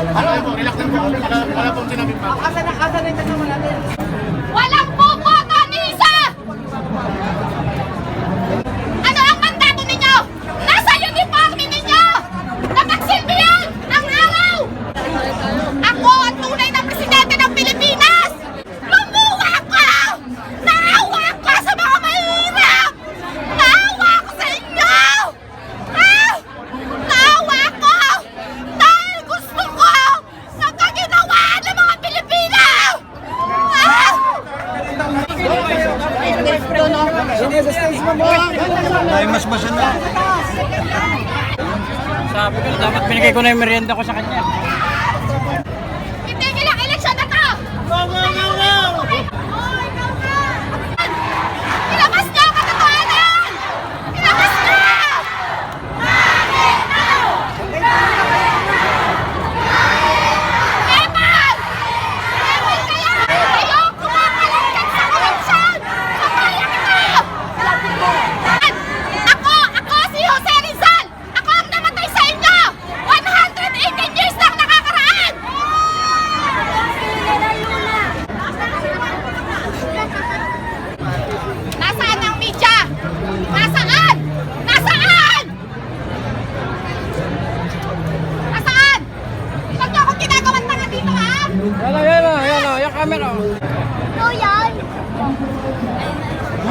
Ano po, relax lang po. Wala pong sinabi pa. Asan na, asan na yung tanong natin? Sinesastage mo mo. Ay, mas masya na. Sabi ko, dapat binigay ko na yung merienda ko sa kanya. Hindi, kailan siya na to! Wow, wow, wow, wow!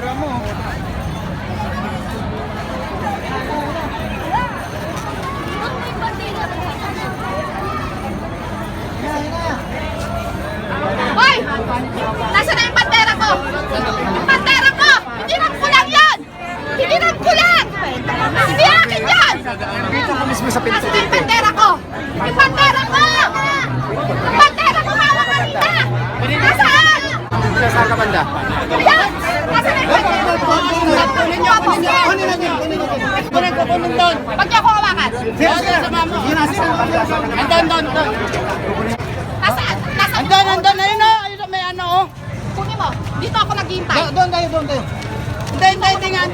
pera mo. Hoy! Nasaan na yung pantera ko? Yung pantera ko! Itinang ko lang yan! Itinang ko lang! Hindi akin yan! Dito ko mismo sa pinto. Yung pantera ko? Yung pantera ko! Yung pantera ko, mama ka rita! Nasaan? Nasaan ka banda? Ayan! ako nun doon. Pag niyo ako hawakan. Sige, sige. Sama mo. Andun, doon, doon. Nasaan? Nasaan? Andun. Ayun o. Ayun o. May ano o. Kunin mo. Dito ako nag-iimpay. Doon tayo, doon tayo. Hindi, hindi, hindi nga.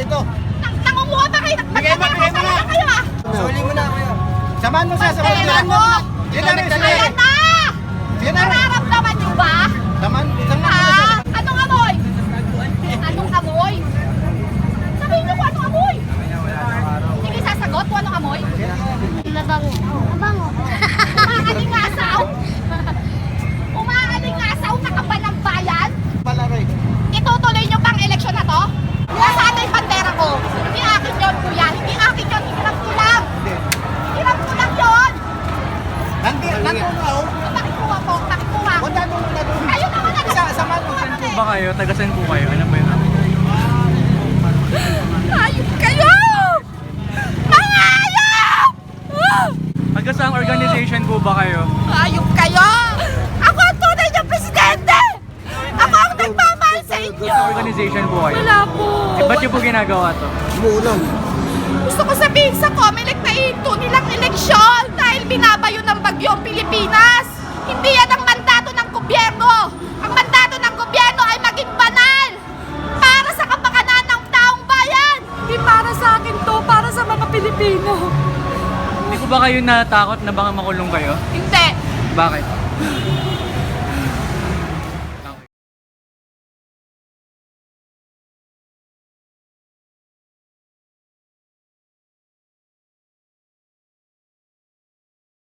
ito. Tangong Nangunguha pa kayo. Bigay mo, bigay mo na. Ah? Suli mo na ako yun. Samahan mo siya, samahan mo. Samahan mo. Yan na, sige. Ayan na. ba kayo? Taga saan po kayo? Ano ba yun? Hayop kayo! Mga hayop! Organization po ba kayo? Hayop kayo! Ako ang tunay na presidente! Ako ang nagmamahal sa inyo! Sa organization po kayo? Wala po. Eh, ba't niyo po ginagawa to? Mulang. Gusto ko sabihin sa Comelec na ito nilang eleksyon dahil binabayo na Pilipino. Hindi po ba kayo natakot na baka makulong kayo? Hindi. Bakit?